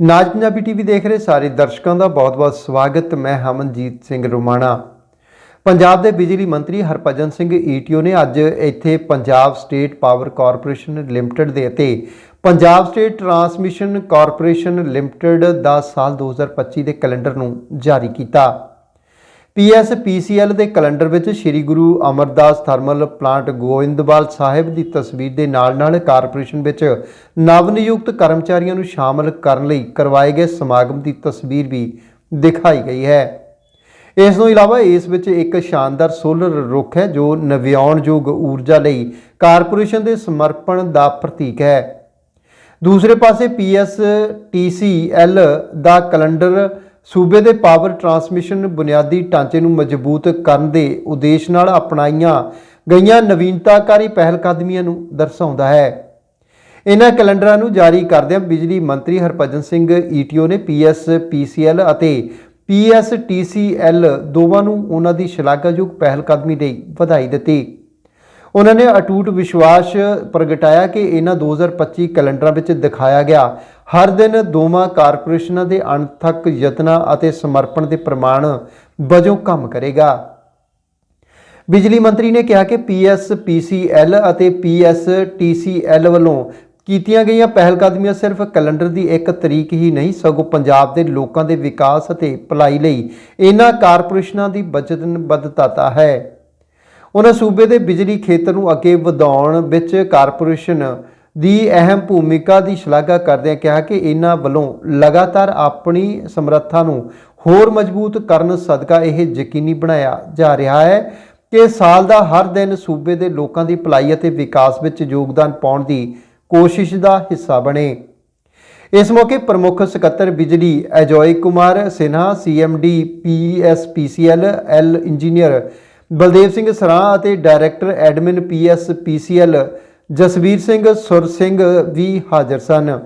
ਨਾਜ Punjabi TV ਦੇਖ ਰਹੇ ਸਾਰੇ ਦਰਸ਼ਕਾਂ ਦਾ ਬਹੁਤ-ਬਹੁਤ ਸਵਾਗਤ। ਮੈਂ ਹਮਨਜੀਤ ਸਿੰਘ ਰੋਮਾਣਾ। ਪੰਜਾਬ ਦੇ ਬਿਜਲੀ ਮੰਤਰੀ ਹਰਭਜਨ ਸਿੰਘ ਈਟੀਓ ਨੇ ਅੱਜ ਇੱਥੇ Punjab state power corporation limited ਦੇ ਅਤੇ Punjab state transmission corporation limited ਦਾ ਸਾਲ 2025 ਦੇ ਕੈਲੰਡਰ ਨੂੰ ਜਾਰੀ ਕੀਤਾ। ਪੀਐਸਪੀਸੀਐਲ ਦੇ ਕੈਲੰਡਰ ਵਿੱਚ ਸ੍ਰੀ ਗੁਰੂ ਅਮਰਦਾਸ ਥਰਮਲ ਪਲਾਂਟ ਗੋਇੰਦਵਾਲ ਸਾਹਿਬ ਦੀ ਤਸਵੀਰ ਦੇ ਨਾਲ-ਨਾਲ ਕਾਰਪੋਰੇਸ਼ਨ ਵਿੱਚ ਨਵ ਨਿਯੁਕਤ ਕਰਮਚਾਰੀਆਂ ਨੂੰ ਸ਼ਾਮਲ ਕਰਨ ਲਈ ਕਰਵਾਏ ਗਏ ਸਮਾਗਮ ਦੀ ਤਸਵੀਰ ਵੀ ਦਿਖਾਈ ਗਈ ਹੈ। ਇਸ ਤੋਂ ਇਲਾਵਾ ਇਸ ਵਿੱਚ ਇੱਕ ਸ਼ਾਨਦਾਰ ਸੋਲਰ ਰੁੱਖ ਹੈ, ਜੋ ਨਵਿਆਉਣਯੋਗ ਊਰਜਾ ਲਈ ਕਾਰਪੋਰੇਸ਼ਨ ਦੇ ਸਮਰਪਣ ਦਾ ਪ੍ਰਤੀਕ ਹੈ। ਦੂਸਰੇ ਪਾਸੇ ਪੀਐਸਟੀਸੀਐਲ ਦਾ ਕੈਲੰਡਰ ਸੂਬੇ ਦੇ ਪਾਵਰ ਟਰਾਂਸਮਿਸ਼ਨ ਬੁਨਿਆਦੀ ਢਾਂਚੇ ਨੂੰ ਮਜ਼ਬੂਤ ਕਰਨ ਦੇ ਉਦੇਸ਼ ਨਾਲ ਅਪਣਾਈਆਂ ਗਈਆਂ ਨਵੀਨਤਾਕਾਰੀ ਪਹਿਲਕਦਮੀਆਂ ਨੂੰ ਦਰਸਾਉਂਦਾ ਹੈ। ਇਹਨਾਂ ਕੈਲੰਡਰਾਂ ਨੂੰ ਜਾਰੀ ਕਰਦਿਆਂ ਬਿਜਲੀ ਮੰਤਰੀ ਹਰਭਜਨ ਸਿੰਘ ਈਟੀਓ ਨੇ ਪੀਐਸਪੀਸੀਐਲ ਅਤੇ ਪੀਐਸਟੀਸੀਐਲ ਦੋਵਾਂ ਨੂੰ ਉਹਨਾਂ ਦੀ ਸ਼ਲਾਘਾਯੋਗ ਪਹਿਲਕਦਮੀ ਲਈ ਵਧਾਈ ਦਿੱਤੀ। ਉਹਨਾਂ ਨੇ ਅਟੂਟ ਵਿਸ਼ਵਾਸ ਪ੍ਰਗਟਾਇਆ ਕਿ ਇਹਨਾਂ 2025 ਕੈਲੰਡਰਾਂ ਵਿੱਚ ਦਿਖਾਇਆ ਗਿਆ ਹਰ ਦਿਨ ਦੋਵਾਂ ਕਾਰਪੋਰੇਸ਼ਨਾਂ ਦੇ ਅਣਥੱਕ ਯਤਨਾਂ ਅਤੇ ਸਮਰਪਣ ਦੇ ਪ੍ਰਮਾਣ ਵਜੋਂ ਕੰਮ ਕਰੇਗਾ। ਬਿਜਲੀ ਮੰਤਰੀ ਨੇ ਕਿਹਾ ਕਿ ਪੀਐਸਪੀਸੀਐਲ ਅਤੇ ਪੀਐਸਟੀਸੀਐਲ ਵੱਲੋਂ ਕੀਤੀਆਂ ਗਈਆਂ ਪਹਿਲਕਦਮੀਆਂ ਸਿਰਫ ਕੈਲੰਡਰ ਦੀ ਇੱਕ ਤਰੀਕ ਹੀ ਨਹੀਂ, ਸਗੋਂ ਪੰਜਾਬ ਦੇ ਲੋਕਾਂ ਦੇ ਵਿਕਾਸ ਅਤੇ ਭਲਾਈ ਲਈ ਇਹਨਾਂ ਕਾਰਪੋਰੇਸ਼ਨਾਂ ਦੀ ਵਚਨਬੱਧਤਾ ਹੈ। ਉਹਨਾਂ ਸੂਬੇ ਦੇ ਬਿਜਲੀ ਖੇਤਰ ਨੂੰ ਅੱਗੇ ਵਧਾਉਣ ਵਿੱਚ ਕਾਰਪੋਰੇਸ਼ਨ ਦੀ ਅਹਿਮ ਭੂਮਿਕਾ ਦੀ ਸ਼ਲਾਘਾ ਕਰਦਿਆਂ ਕਿਹਾ ਕਿ ਇਹਨਾਂ ਵੱਲੋਂ ਲਗਾਤਾਰ ਆਪਣੀ ਸਮਰੱਥਾ ਨੂੰ ਹੋਰ ਮਜ਼ਬੂਤ ਕਰਨ ਸਦਕਾ ਇਹ ਯਕੀਨੀ ਬਣਾਇਆ ਜਾ ਰਿਹਾ ਹੈ ਕਿ ਸਾਲ ਦਾ ਹਰ ਦਿਨ ਸੂਬੇ ਦੇ ਲੋਕਾਂ ਦੀ ਭਲਾਈ ਅਤੇ ਵਿਕਾਸ ਵਿੱਚ ਯੋਗਦਾਨ ਪਾਉਣ ਦੀ ਕੋਸ਼ਿਸ਼ ਦਾ ਹਿੱਸਾ ਬਣੇ। ਇਸ ਮੌਕੇ ਪ੍ਰਮੁੱਖ ਸਕੱਤਰ ਬਿਜਲੀ Ajoy Kumar Sinha, CMD PSPCL L engineer Baldev Singh Sran ਅਤੇ director admin PSPCL Jasvir Singh Sur Singh ਵੀ ਹਾਜ਼ਰ ਸਨ।